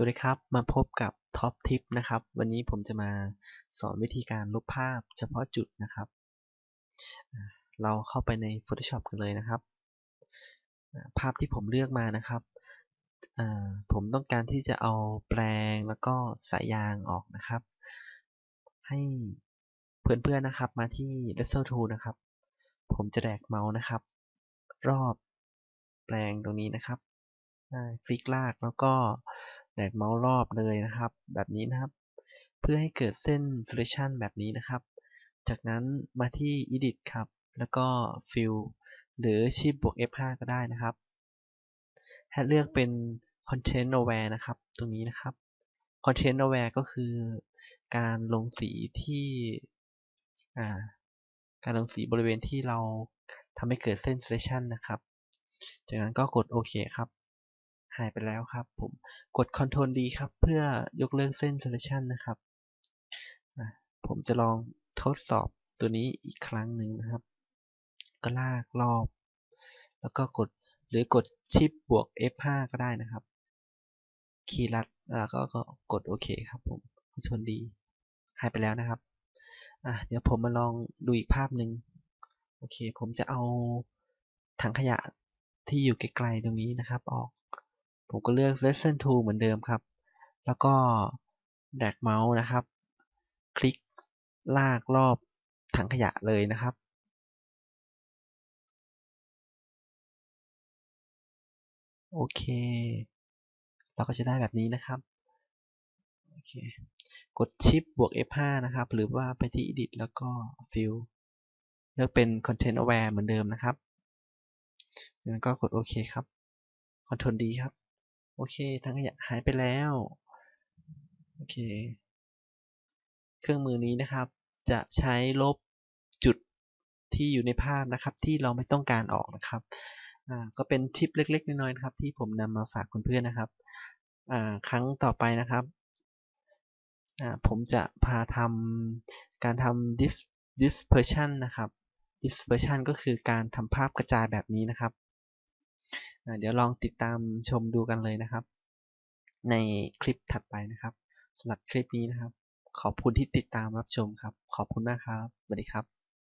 สวัสดีครับ มาพบกับท็อปทิปนะครับ วันนี้ผมจะมาสอนวิธีการลบภาพเฉพาะจุดนะครับ เราเข้าไปใน Photoshop กันเลยนะครับ ภาพที่ผมเลือกมานะครับ ผมต้องการที่จะเอาแปลงแล้วก็สายยางออกนะครับ ให้เพื่อนๆนะครับมาที่ Lasso Tool นะครับ ผมจะแดกเมาส์นะครับ รอบแปลงตรงนี้นะครับคลิกลากแล้วก็ แดกเมาส์รอบเลยนะครับ แบบนี้นะครับ เพื่อให้เกิดเส้น selection แบบนี้นะครับ จากนั้นมาที่ edit ครับ แล้วก็ fill หรือ shift บวก F5 ก็ได้นะครับให้เลือกเป็น content aware นะครับ ตรงนี้นะครับ content aware ก็คือการลงสีที่การลงสีบริเวณที่เราทำให้เกิดเส้น selection นะครับ จากนั้นก็กดโอเคครับ หายไปแล้วครับ ผมกด Ctrl D ครับ เพื่อยกเลิกเส้น selection นะครับ ผมจะลองทดสอบตัวนี้อีกครั้งหนึ่งนะครับ ก็ลากรอบ แล้วก็กดหรือกดชิปบวก F5 ก็ได้นะครับ คีย์ลัดแล้วก็กดโอเคครับผม Ctrl D หายไปแล้วนะครับ อะเดี๋ยวผมมาลองดูอีกภาพหนึ่งโอเค ผมจะเอาถังขยะที่อยู่ไกลๆตรงนี้นะครับ ออก ผมก็เลือก Lesson Tool เหมือนเดิมครับ แล้วก็แดกเมาส์นะครับ คลิกลากรอบถังขยะเลยนะครับ โอเค เราก็จะได้แบบนี้นะครับโอเคกดชิปบวก F5 นะครับ หรือว่าไปที่ Edit แล้วก็ Fill เลือกเป็น Content Aware เหมือนเดิมนะครับแล้วก็กดโอเคครับ Ctrl D ครับ โอเคทั้งขยะหายไปแล้ว โอเค เครื่องมือนี้นะครับ จะใช้ลบจุดที่อยู่ในภาพนะครับ ที่เราไม่ต้องการออกนะครับ อ่า ก็เป็นทิปเล็ก ๆ น้อยๆนะครับ ที่ผมนำมาฝากเพื่อนๆนะครับ อ่า ครั้งต่อไปนะครับ อ่า ผมจะพาทำการทำ dis dispersion นะครับ dispersion ก็คือการทำภาพกระจายแบบนี้นะครับ เดี๋ยวลองติดตามชมดูกันเลยนะครับ ในคลิปถัดไปนะครับสำหรับคลิปนี้นะครับ ขอบคุณที่ติดตามรับชมครับ ขอบคุณมากครับสวัสดีครับ